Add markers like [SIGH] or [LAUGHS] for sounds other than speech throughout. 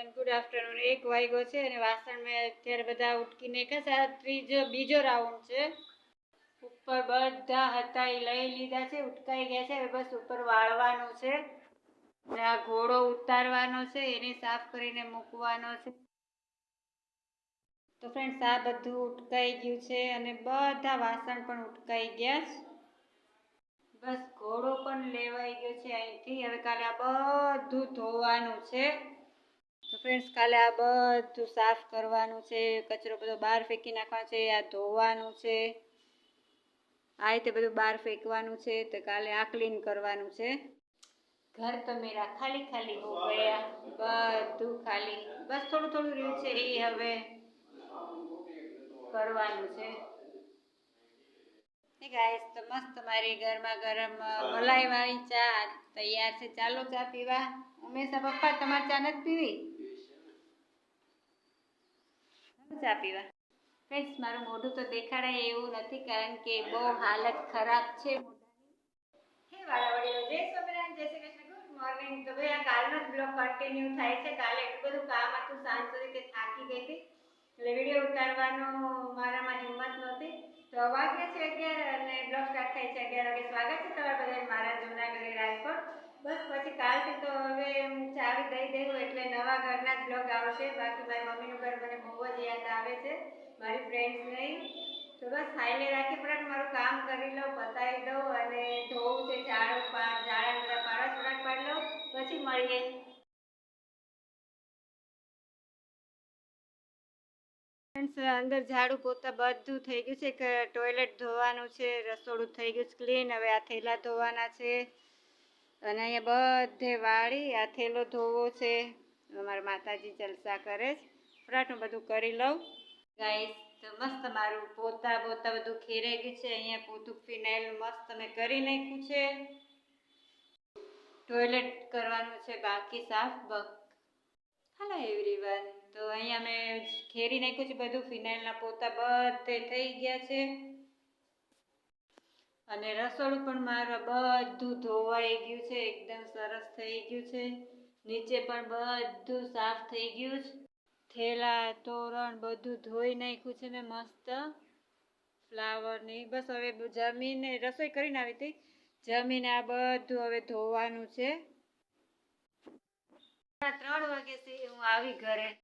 Everyone good afternoon એક વાગ્યો છે અને વાસણ મેં અત્યારે બધા ઉટકીને આ ત્રીજો, બીજો રાઉન્ડ છે. ઉપર બધા હતા એ લઈ લીધા છે, ઉટકાઈ ગયા છે. હવે બસ ઉપર વાળવાનું છે. અને આ ઘોડો ઉતારવાનો છે, એને સાફ કરીને મૂકવાનો છે. તો ફ્રેન્ડ્સ આ બધું ઉટકાઈ ગયું છે અને બધા વાસણ પણ ઉટકાઈ ગયા છે. બસ ઘોડો પણ લેવાઈ ગયો છે અહીંથી. હવે કાલે આ બધું ધોવાનું છે. તો ફ્રેન્ડ્સ કાલે આ બધું સાફ કરવાનું છે, કચરો બધો બહાર ફેંકી નાખવાનો છે, આ ધોવાનું છે. આ રીતે બધું બહાર ફેંકવાનું છે, તો કાલે આ ક્લીન કરવાનું છે. ઘર તો મેરા ખાલી ખાલી હો ગયા, બધું ખાલી. બસ થોડું થોડું રહ્યું છે, એ હવે કરવાનું છે. ગાઈસ તો મસ્ત મારી ઘરમાં ગરમ મલાઈ વાળી ચા તૈયાર છે. ચાલો ચા પીવા. ઉમેશા પપ્પા તમારે ચા નથી પીવી ચાલો ચા પીવા ફ્રેન્ડ્સ, મારું મોઢું તો દેખાડાય એવું નથી કારણ કે બહુ હાલત ખરાબ છે હે વાલા જય સ્વામિનારાયણ, જય શ્રી કૃષ્ણ, ગુડ મોર્નિંગ. તો ભાઈ, આ કાલનો જ બ્લોગ કન્ટિન્યુ થાય છે. કાલે એટલું બધું કામ હતું, સાંજ સુધી કે થાકી ગઈ હતી. એટલે વીડિયો ઉતારવાનો મારામાં હિંમત નહોતી. તો વાગ્યા છે અગિયાર અને બ્લોગ સ્ટાર્ટ થાય છે અગિયાર વાગે. સ્વાગત છે તમારા બધા મારા જૂનાગઢ રાજકોટ. બસ, પછી કાલથી તો હવે ચાવી દઈ દઉં એટલે નવા ઘરના જ બ્લોગ આવશે. બાકી મારી મમ્મીનું ઘર મને બહુ જ યાદ આવે છે. મારી ફ્રેન્ડ્સ નહીં તો બસ હાઈલે રાખી પડે મારું કામ કરી લઉં પતાવી દઉં અને ધોવું છે, ઝાડું પાડ ઝાડા બધા પાડા થોડાક પાડી લઉં, પછી મળીએ. અંદર ઝાડુ પોતા બધું થઈ ગયું છે ટોયલેટ ધોવાનું છે, રસોડું થઈ ગયું છે ક્લીન હવે આ થેલા ધોવાના છે. અને અહીંયા બધે વાળી આ થેલો ધોવો છે. અમારા માતાજી જલસા કરે છે. ફટાટ બધું કરી લઉં. ગાઈસ તો મસ્ત મારું પોતા પોતા બધું ખેરાઈ ગયું છે. અહીંયા પોતું ફિનાઇલ મસ્ત મેં કરી નાખ્યું છે. ટોયલેટ કરવાનું છે, બાકી સાફ બક. હાલો એવરીવન તો અહીંયા મેં ખેરી નાખ્યું છે બધું. ફિનાઇલના પોતા બધે થઈ ગયા છે. અને રસોડું પણ મારું બધું ધોવાઈ ગયું છે, એકદમ સરસ થઈ ગયું છે. નીચે પણ બધું સાફ થઈ ગયું છે. થેલા, તોરણ બધું ધોઈ નાખ્યું છે મેં મસ્ત. ફ્લાવરની બસ હવે જમીને રસોઈ કરીને આવી હતી. જમીને આ બધું હવે ધોવાનું છે. ત્રણ વાગ્યાથી હું આવી ઘરે.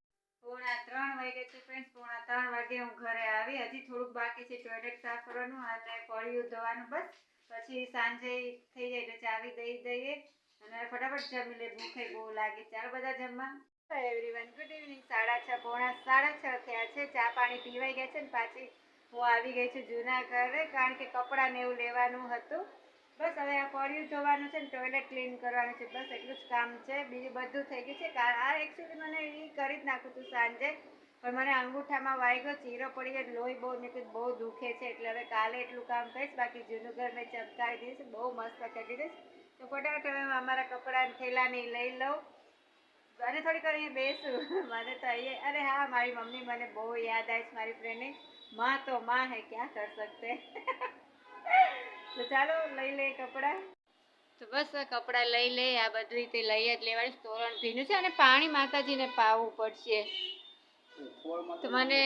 પોણા ત્રણ વાગે છે ફ્રેન્ડ્સ પોણા ત્રણ વાગે હું ઘરે આવી. હજી થોડુંક બાકી છે ટોયલેટ સાફ કરવાનું અને પડ્યું ધોવાનું બસ. પછી સાંજે થઈ જાય એટલે ચાવી દઈ દઈએ. અને ફટાફટ જમી લે, ભૂખે બહુ લાગે. ચાલો બધા જમવા. એવરીવન ગુડ ઇવનિંગ સાડા છ, પોણા સાડા છ થયા છે. ચા પાણી પીવાઈ ગયા છે ને પાછી. હું આવી ગઈ છું જૂના ઘરે કારણ કે કપડાં ને એવું લેવાનું હતું. બસ હવે આ પડ્યું ધોવાનું છે ને ટોયલેટ ક્લીન કરવાનું છે. બસ એટલું જ કામ છે. બીજું બધું થઈ ગયું છે. આ એકચ્યુઅલી મને એ કરી જ નાખું હતું સાંજે. પણ મને અંગૂઠામાં વાગ્યો ચીરો પડી ગયો લોહી બહુ નીકળી બહુ દુખે છે. એટલે હવે કાલે એટલું કામ કરીશ. બાકી જૂનું ઘર મેં ચમકાવી દઈશ બહુ મસ્ત કરી દઈશ તો ફટાફટ હવે અમારા કપડાં થેલાની લઈ લઉં. અને થોડીક વાર અહીંયા બેસું. [LAUGHS] મને તો અહીંયા અરે હા, મારી મમ્મી મને બહુ યાદ આવીશ મારી ફ્રેન્ડની માં તો માં હે, ક્યાં કર સકતે તો [LAUGHS] ચાલો લઈ લે કપડાં. તો બસ કપડા લઈ લે આ બધી રીતે લઈ જ લેવાની તોરણ ભીનું છે અને પાણી માતાજીને પાવું પડશે. તો મને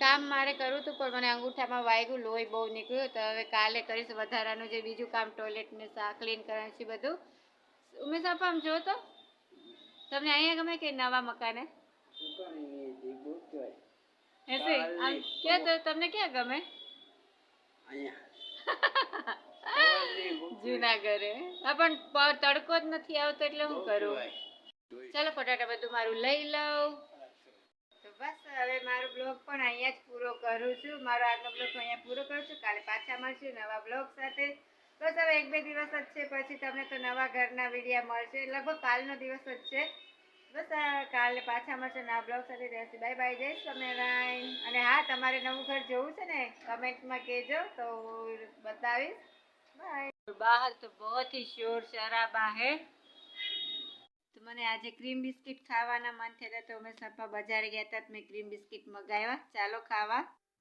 કામ મારે કરવું હતું પણ મને અંગૂઠામાં વાગ્યું લોહી બહુ નીકળ્યું. તો હવે કાલે કરીશ વધારાનું જે બીજું કામ ટોયલેટને સા ક્લીન કરવાનું છે બધું. ઉમેશ આપા આમ જો તો. તમને અહીંયા ગમે કે નવા મકાને? એસે આમ ક્યાં તમને ક્યાં ગમે? જૂના [LAUGHS] ઘરે હા, પણ તડકો જ નથી આવતો એટલે હું કરું? ચાલો ફટાટા બધું મારું લઈ લઉં. બસ, હવે મારો બ્લોગ પણ અહીંયા જ પૂરો કરું છું. મારો આજનો બ્લોગ અહીંયા પૂરો કરું છું. કાલે પાછા મળશું નવા બ્લોગ સાથે. બસ, હવે એક બે દિવસ જ છે, પછી તમને તો નવા ઘરના વિડીયા મળશે. લગભગ કાલનો દિવસ જ છે. બસ કાલે પાછા મળશે નવા બ્લોગ સાથે. રહેશે બાય બાય. જય સ્વામિનારાયણ અને હા, તમારે નવું ઘર જોવું છે ને, કમેન્ટમાં કહેજો તો બતાવીશ. બાય બહાર તો बहुत ही शोर शराबा है તો મને આજે ક્રીમ બિસ્કિટ ખાવાના મન થયા હતા તો અમે સપા બજાર ગયા હતા તો મેં ક્રીમ બિસ્કિટ મગાવ્યા ચાલો ખાવા